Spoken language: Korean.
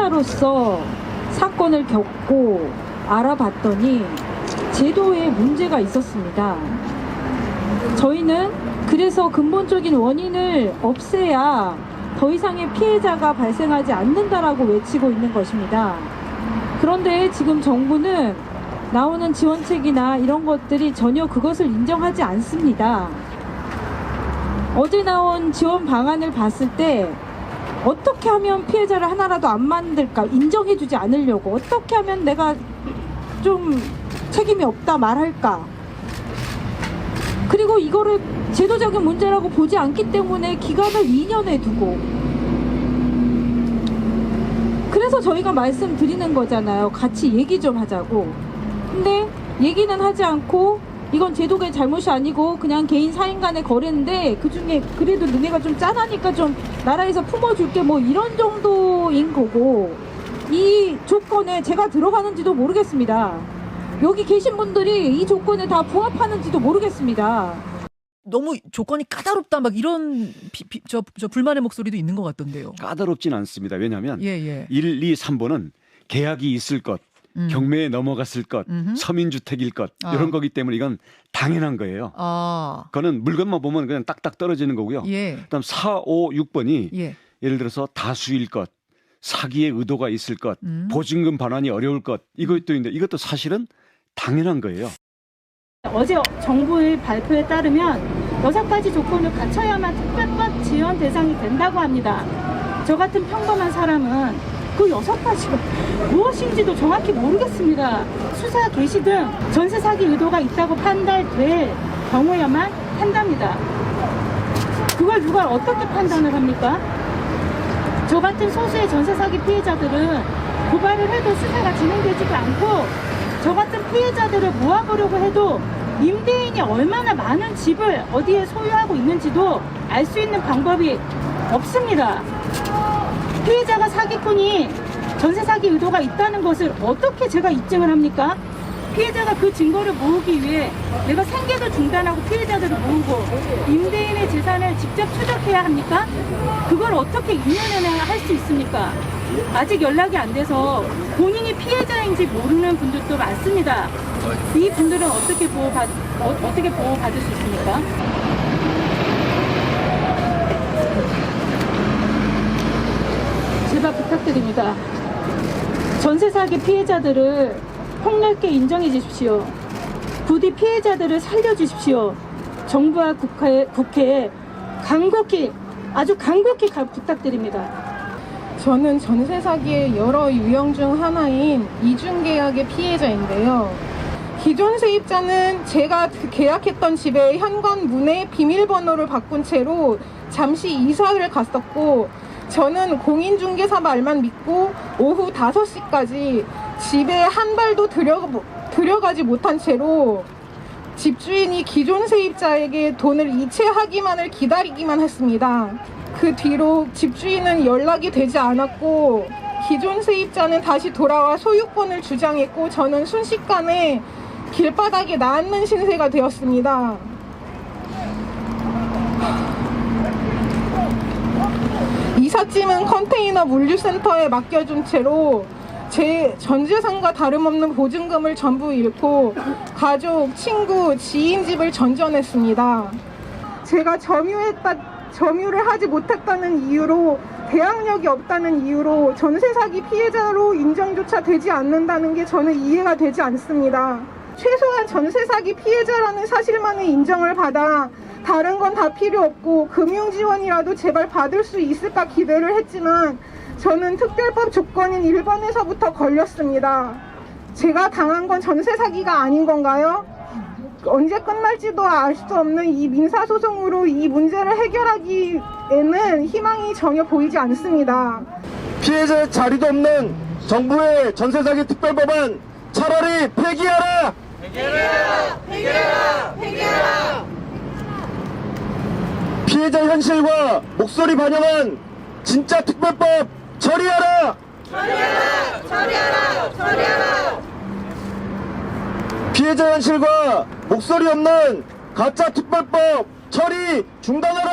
피해자로서 사건을 겪고 알아봤더니 제도에 문제가 있었습니다. 저희는 그래서 근본적인 원인을 없애야 더 이상의 피해자가 발생하지 않는다라고 외치고 있는 것입니다. 그런데 지금 정부는 나오는 지원책이나 이런 것들이 전혀 그것을 인정하지 않습니다. 어제 나온 지원 방안을 봤을 때 어떻게 하면 피해자를 하나라도 안 만들까 인정해주지 않으려고 어떻게 하면 내가 좀 책임이 없다 말할까 그리고 이거를 제도적인 문제라고 보지 않기 때문에 기간을 2년에 두고 그래서 저희가 말씀드리는 거잖아요. 같이 얘기 좀 하자고. 근데 얘기는 하지 않고 이건 제도의 잘못이 아니고 그냥 개인 사인 간의 거래인데 그 중에 그래도 너네가 좀 짠하니까 좀 나라에서 품어줄게 뭐 이런 정도인 거고 이 조건에 제가 들어가는지도 모르겠습니다. 여기 계신 분들이 이 조건에 다 부합하는지도 모르겠습니다. 너무 조건이 까다롭다 막 이런 비- 비- 저, 저 불만의 목소리도 있는 것 같던데요. 까다롭진 않습니다. 왜냐하면 예, 예. 1, 2, 3번은 계약이 있을 것, 음. 경매에 넘어갔을 것, 음흠. 서민주택일 것 아. 이런 거기 때문에 이건 당연한 거예요. 아. 그거는 물건만 보면 그냥 딱딱 떨어지는 거고요. 예. 그다음 4, 5, 6번이 예. 예를 들어서 다수일 것, 사기의 의도가 있을 것, 음. 보증금 반환이 어려울 것 이것도 있는데 이것도 사실은 당연한 거예요. 어제 정부의 발표에 따르면 여섯 가지 조건을 갖춰야만 특별법 지원 대상이 된다고 합니다. 저 같은 평범한 사람은 그 여섯 가지가 무엇인지도 정확히 모르겠습니다. 수사 개시 등 전세 사기 의도가 있다고 판단될 경우에만 한답니다. 그걸 누가 어떻게 판단을 합니까? 저 같은 소수의 전세 사기 피해자들은 고발을 해도 수사가 진행되지도 않고 저 같은 피해자들을 모아보려고 해도 임대인이 얼마나 많은 집을 어디에 소유하고 있는지도 알 수 있는 방법이 없습니다. 피해자가 사기꾼이 전세 사기 의도가 있다는 것을 어떻게 제가 입증을 합니까? 피해자가 그 증거를 모으기 위해 내가 생계도 중단하고 피해자들을 모으고 임대인의 재산을 직접 추적해야 합니까? 그걸 어떻게 2년 내내 할 수 있습니까? 아직 연락이 안 돼서 본인이 피해자인지 모르는 분들도 많습니다. 이 분들은 어떻게 보호받, 어, 어떻게 보호받을 수 있습니까? 제발 부탁드립니다. 전세 사기 피해자들을 폭넓게 인정해 주십시오. 부디 피해자들을 살려 주십시오. 정부와 국회, 국회에 간곡히 아주 간곡히 가- 부탁드립니다. 저는 전세 사기의 여러 유형 중 하나인 이중계약의 피해자인데요. 기존 세입자는 제가 그 계약했던 집의 현관 문에 비밀번호를 바꾼 채로 잠시 이사를 갔었고, 저는 공인중개사 말만 믿고 오후 5시까지 집에 한 발도 들여, 들여가지 못한 채로 집주인이 기존 세입자에게 돈을 이체하기만을 기다리기만 했습니다. 그 뒤로 집주인은 연락이 되지 않았고 기존 세입자는 다시 돌아와 소유권을 주장했고 저는 순식간에 길바닥에 나앉는 신세가 되었습니다. 이삿짐은 컨테이너 물류센터에 맡겨준 채로 제 전재산과 다름없는 보증금을 전부 잃고 가족, 친구, 지인 집을 전전했습니다. 제가 점유했다, 점유를 하지 못했다는 이유로 대항력이 없다는 이유로 전세 사기 피해자로 인정조차 되지 않는다는 게 저는 이해가 되지 않습니다. 최소한 전세 사기 피해자라는 사실만의 인정을 받아 다른 건 다 필요 없고 금융 지원이라도 제발 받을 수 있을까 기대를 했지만 저는 특별법 조건인 1번에서부터 걸렸습니다. 제가 당한 건 전세 사기가 아닌 건가요? 언제 끝날지도 알 수 없는 이 민사소송으로 이 문제를 해결하기에는 희망이 전혀 보이지 않습니다. 피해자 자리도 없는 정부의 전세 사기 특별법안 차라리 폐기하라. 피해자 현실과 목소리 반영한 진짜 특별법 처리하라. 피해자 현실과 목소리 없는 가짜 특별법 처리 중단하라.